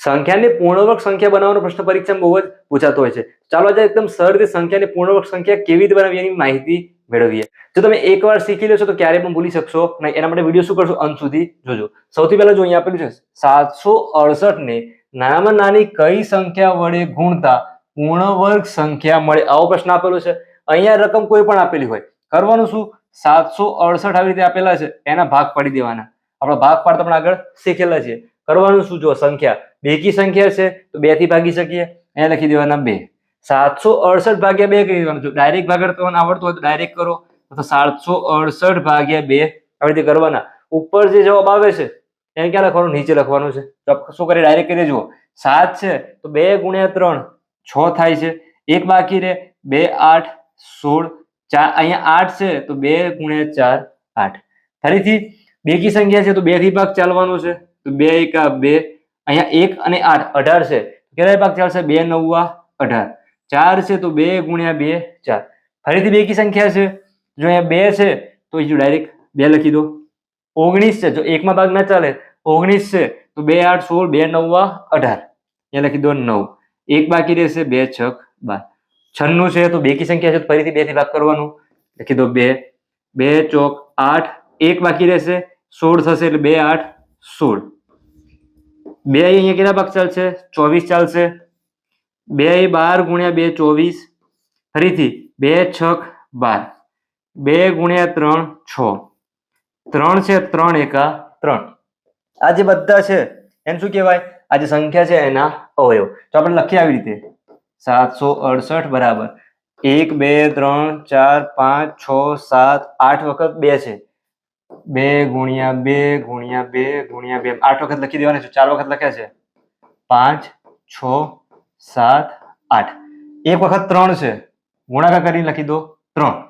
સંખ્યાને પૂર્ણવર્ગ સંખ્યા બનાવવાનો પ્રશ્ન પરીક્ષામાં બહુ જ પૂછાતો હોય છે. ચાલો આજે એકદમ સરળ રીતે સંખ્યાને પૂર્ણવર્ગ સંખ્યા કેવી રીતે બનાવી એની માહિતી મેળવીએ. જો તમે એકવાર શીખી લેશો તો ક્યારે પણ ભૂલી શકશો નહીં. એના માટે વીડિયો શું કરશો અંત સુધી જોજો. સૌથી પહેલા જો અહીંયા આપેલું છે, સાતસો અડસઠને નાનામાં નાની કઈ સંખ્યા વડે ગુણતા પૂર્ણવર્ગ સંખ્યા મળે? આવો પ્રશ્ન આપેલો છે. અહીંયા રકમ કોઈ પણ આપેલી હોય. કરવાનું શું? સાતસો અડસઠ આવી રીતે આપેલા છે. એના ભાગ પાડી દેવાના. આપણે ભાગ પાડતા પણ આગળ શીખેલા છીએ. કરવાનું શું જો સંખ્યા? બેકી સંખ્યા છે, તો બેથી ભાગી શકીએ. અહીંયા લખી દેવાના બે. સાતસો અડસઠ ભાગ્યા બે કરી દેવાનું. જો ડાયરેક્ટ ભાગડ તમને આવડતું હોય તો ડાયરેક્ટ કરો. તો સાતસો અડસઠ ભાગ્યા બે આવી રીતે કરવાના. ઉપર જે જવાબ આવે છે, એને ક્યાં લખવાનું? નીચે લખવાનું છે. શું કરીએ ડાયરેક્ટ કરી જુઓ સાત છે, તો બે ગુણ્યા ત્રણ, છ થાય છે. એક બાકી રે બે, આઠ, સોળ, ચાર. અહીંયા આઠ છે, તો બે ગુણ્યા ચાર, આઠ. ફરીથી, બેકી સંખ્યા છે, તો બેથી ભાગ ચાલવાનો છે. તો બે એકા બે, અહીંયા એક અને આઠ, અઢાર છે. કેટલા ભાગ ચાલશે બે નવવા અઢાર. ચાર છે તો બે ગુણ્યા બે, ચાર. ફરીથી બેકી સંખ્યા છે? જો અહીંયા બે છે, તો જો ડાયરેક્ટ બે લખી દો. ઓગણીસ છે, જો એકમાં ભાગ ના ચાલે, ઓગણીસ છે, તો બે, આઠ, સોળ, બે નવવા અઢાર. અહીંયા લખી દો નવ. એક બાકી રહેશે બે, છક, બાર. છન્નું છે તો બેકી સંખ્યા છે, તો ફરીથી બેથી ભાગ કરવાનું. લખી દો બે. બે, ચોક, આઠ. એક બાકી રહેશે, સોળ થશે એટલે બે, આઠ, સોળ. બે અહીંયા કેટલા ભાગ ચાલશે? ચોવીસ ચાલશે. બે બાર ગુણ્યા બે ચોવીસ. ફરીથી બે છક બાર. બે ગુણ્યા ત્રણ છ. ત્રણ છે ત્રણ એકા ત્રણ. આ જે બધા છે. એને શું કહેવાય? આ જે સંખ્યા છે એના અવયવ. તો આપણે લખીએ આવી રીતે. સાતસો અડસઠ બરાબર. એક, બે, ત્રણ, ચાર, પાંચ, છ, સાત, આઠ વખત બે છે. બે ગુણ્યા બે ગુણ્યા બે ગુણ્યા બે. આઠ વખત લખી દેવાની છે, ચાર વખત લખ્યા છે. પાંચ, છ, સાત, આઠ. એક વખત ત્રણ છે. ગુણાકાર કરીને લખી દો, ત્રણ.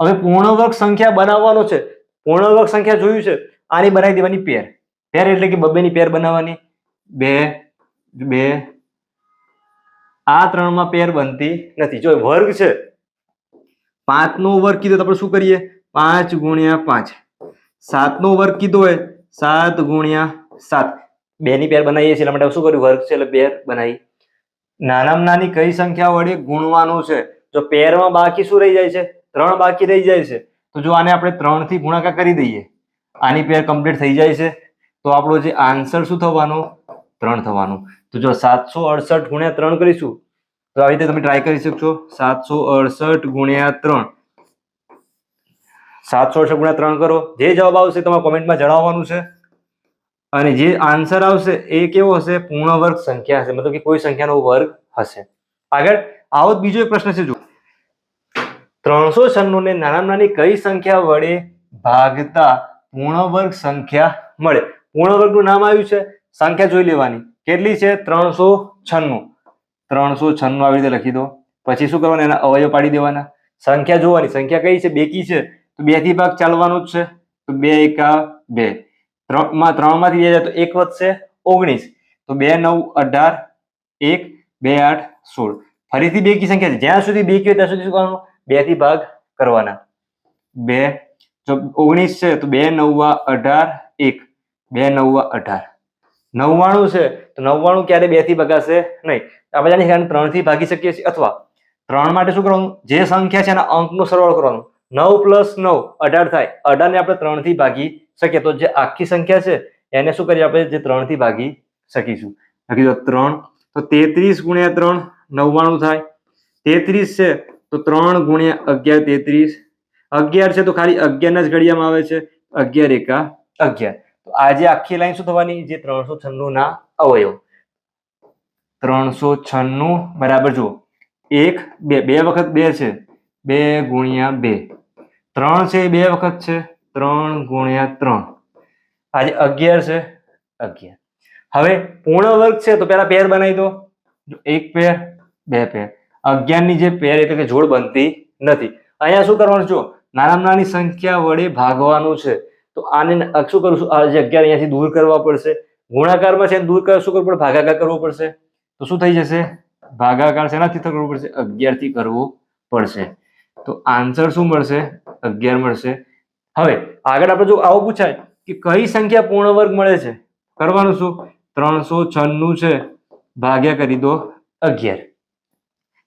હવે પૂર્ણવર્ગ સંખ્યા બનાવવાનો છે. પૂર્ણવર્ગ સંખ્યા જોયું છે. આની બનાવી દેવાની પેર. પેર એટલે કે બબ્બેની પેર બનાવવાની. બે બે. આ ત્રણમાં પેર બનતી નથી. જો વર્ગ છે, પાંચનો વર્ગ કીધો તો આપણે શું કરીએ? પાંચ ગુણ્યા પાંચ. સાતનો વર્ગ કીધો હોય, સાત ગુણ્યા સાત. બે ની પેર બનાવીએ છીએ માટે શું કર્યું? વર્ગ છે, એટલે પેર બનાવી. નાનામાં નાની કઈ સંખ્યા વડે ગુણવાનું છે? જો પેરમાં બાકી શું રહી જાય છે? ત્રણ બાકી રહી જાય છે. તો જો આને આપણે ત્રણથી ગુણાકાર કરી દઈએ, આની પેર કમ્પ્લીટ થઈ જાય છે. તો આપણો જે આન્સર શું થવાનો? ત્રણ થવાનું. તો જો સાતસો અડસઠ ગુણ્યા ત્રણ કરીશું, તો આવી રીતે તમે ટ્રાય કરી શકશો. સાતસો અડસઠ ગુણ્યા ત્રણ. સાતસો અડસઠ ગુણ્યા ત્રણ કરો. જે જવાબ આવશે તમારે કોમેન્ટમાં જણાવવાનું છે. અને જે આન્સર આવશે એ કેવો હશે? પૂર્ણ વર્ગ સંખ્યા હશે. મતલબ કે કોઈ સંખ્યાનો વર્ગ હશે. આગળ આવો બીજો એક પ્રશ્ન છે જો ત્રણસો છન્નું ને નાના નાની કઈ સંખ્યા વડે ભાગતા પૂર્ણ વર્ગ સંખ્યા મળે? પૂર્ણ વર્ગનું નામ આવ્યું છે. સંખ્યા જોઈ લેવાની. કેટલી છે? ત્રણસો છન્નું. ત્રણસો છન્નું આવી રીતે લખી દો. પછી શું કરવાનું? એના અવયવ પાડી દેવાના. સંખ્યા જોવાની. સંખ્યા કઈ છે? બેકી છે. બેથી ભાગ ચાલવાનું જ છે. તો બે એકા બે. ત્રણમાં ત્રણમાંથી બે જાય તો એક વધશે ઓગણીસ. તો બે, નવ, અઢાર, એક, બે, આઠ, સોળ. ફરીથી બેકી સંખ્યા છે. જ્યાં સુધી બે કી ત્યાં સુધી શું કરવાનું? બેથી ભાગ કરવાના. બે, જો ઓગણીસ છે તો બે, નવવા અઢાર, એક. બે, નવવા અઢાર. નવ્વાણું છે તો નવ્વાણું ક્યારે બેથી ભગાશે? નહીં. આપણે જાણીએ ત્રણથી ભાગી શકીએ છીએ. અથવા ત્રણ માટે શું કરવાનું? જે સંખ્યા છે એના અંકનો સરવાળો કરવાનો. નવ પ્લસ નવ, અઢાર થાય. અઢાર ને આપણે ત્રણથી ભાગી શકીએ. તો જે આખી સંખ્યા છે, એને શું કરીએ આપણે? જે ત્રણથી ભાગી શકીશું. લખી દો ત્રણ, તો તેત્રીસ ગુણ્યા ત્રણ, નવ્વાણું થાય. તેત્રીસ છે, તો ત્રણ ગુણ્યા અગિયાર, તેત્રીસ. અગિયાર છે, તો ખાલી અગિયારના જ ઘડિયામાં આવે છે. અગિયાર એકા અગિયાર. તો આજે આખી લાઈન શું થવાની? જે ત્રણસો છન્નું ના અવયવ. ત્રણસો છન્નું બરાબર જુઓ. એક, બે બે વખત બે છે. બે ગુણ્યા બે. ત્રણ છે એ બે વખત છે? ત્રણ ગુણ્યા ત્રણ. આજે અગિયાર છે? અગિયાર. હવે પૂર્ણ વર્ગ છે તો પેલા પેર બનાવી દો. એક પેર, બે પેર. અગિયારની જે પેર એટલે કે જોડ બનતી નથી. અહીંયા શું કરવાનું જો નાનામાં નાની સંખ્યા વડે ભાગવાનું છે. તો આને શું કરું છું? આ જે અગિયાર અહીંયાથી દૂર કરવા પડશે. ગુણાકારમાં છે દૂર કરવા શું કરવું પડે? ભાગાકાર કરવો પડશે. તો શું થઈ જશે? ભાગાકાર શેનાથી કરવો પડશે. અગિયારથી કરવો પડશે. તો આન્સર શું મળશે? અગિયાર મળશે. હવે, આગળ આપણે જો આવું પૂછાય કે કઈ સંખ્યા પૂર્ણ વર્ગ મળે છે? કરવાનું શું? ત્રણસો છન્નું છે. ભાગ્યા કરી દો અગિયાર.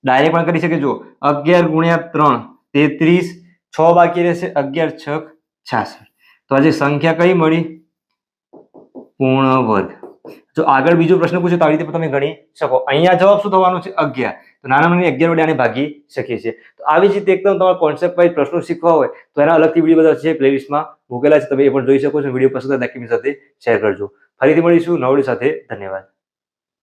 ડાયરેક્ટ પણ કરી શકે જો અગિયાર ગુણ્યા ત્રણ, તેત્રીસ. છ બાકી રહેશે અગિયાર છક છાસઠ. તો આજે સંખ્યા કઈ મળી? પૂર્ણ વર્ગ જો આગળ બીજો પ્રશ્ન પૂછે તો આવી રીતે તમે ગણી શકો. અહીંયા જવાબ શું થવાનો છે? અગિયાર. તો નાના નાની અગિયાર વડે આને ભાગી શકીએ છીએ. તો આવી જ રીતે એકદમ તમારા કોન્સેપ્ટ વાઇઝ પ્રશ્નો શીખવા હોય તો એના અલગથી વીડિયો બધા છે પ્લેલિસ્ટમાં મૂકેલા છે. તમે એ પણ જોઈ શકો છો. વીડિયો પસંદ આવે સાથે શેર કરજો. ફરીથી મળીશું નવડી સાથે. ધન્યવાદ.